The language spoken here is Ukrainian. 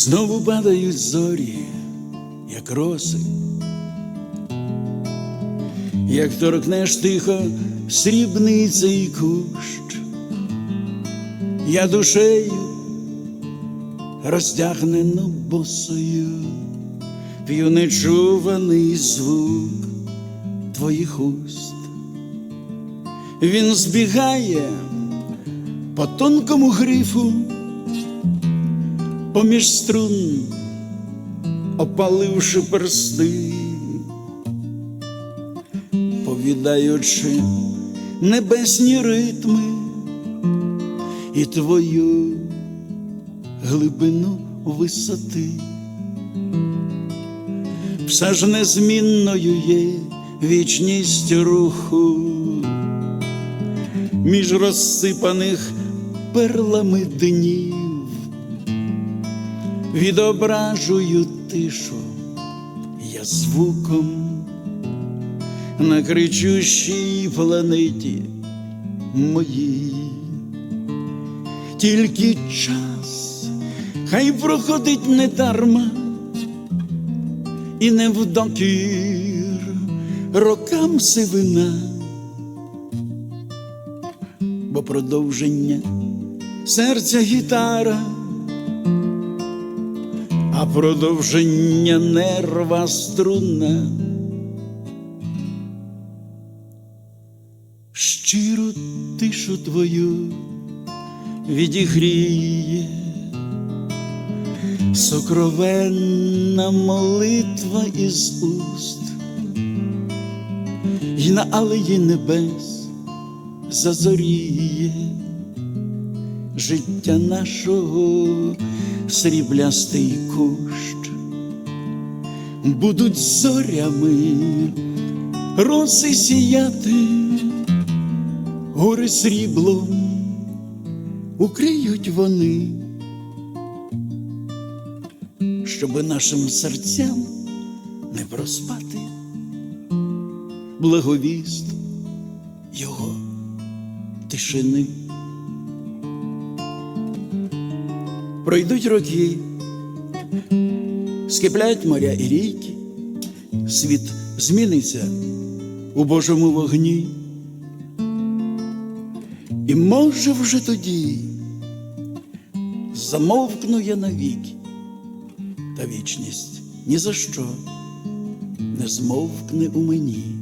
Знову падають зорі, як роси, як торкнеш тихо срібний цей кущ, я душею роздягнено босою, п'ю нечуваний звук твоїх уст. Він збігає по тонкому грифу, поміж струн, опаливши персти, повідаючи небесні ритми і твою глибину висоти. Все ж незмінною є вічність руху між розсипаних перлами днів, відображую тишу я звуком на кричущій планеті моїй. Тільки час хай проходить не дарма і не вдокір рокам сивина, бо продовження серця гітара, а продовження нерва струна. Щиру тишу твою відігріє сокровенна молитва із уст, й на алеї небес зазоріє життя нашого сріблястий кущ, будуть зорями роси сіяти, гори сріблом укриють вони щоби нашим серцям не проспати благовіст його тишини. Пройдуть роки, скиплять моря і ріки, світ зміниться у Божому вогні. І може вже тоді замовкну я навіки та вічність ні за що не змовкне у мені.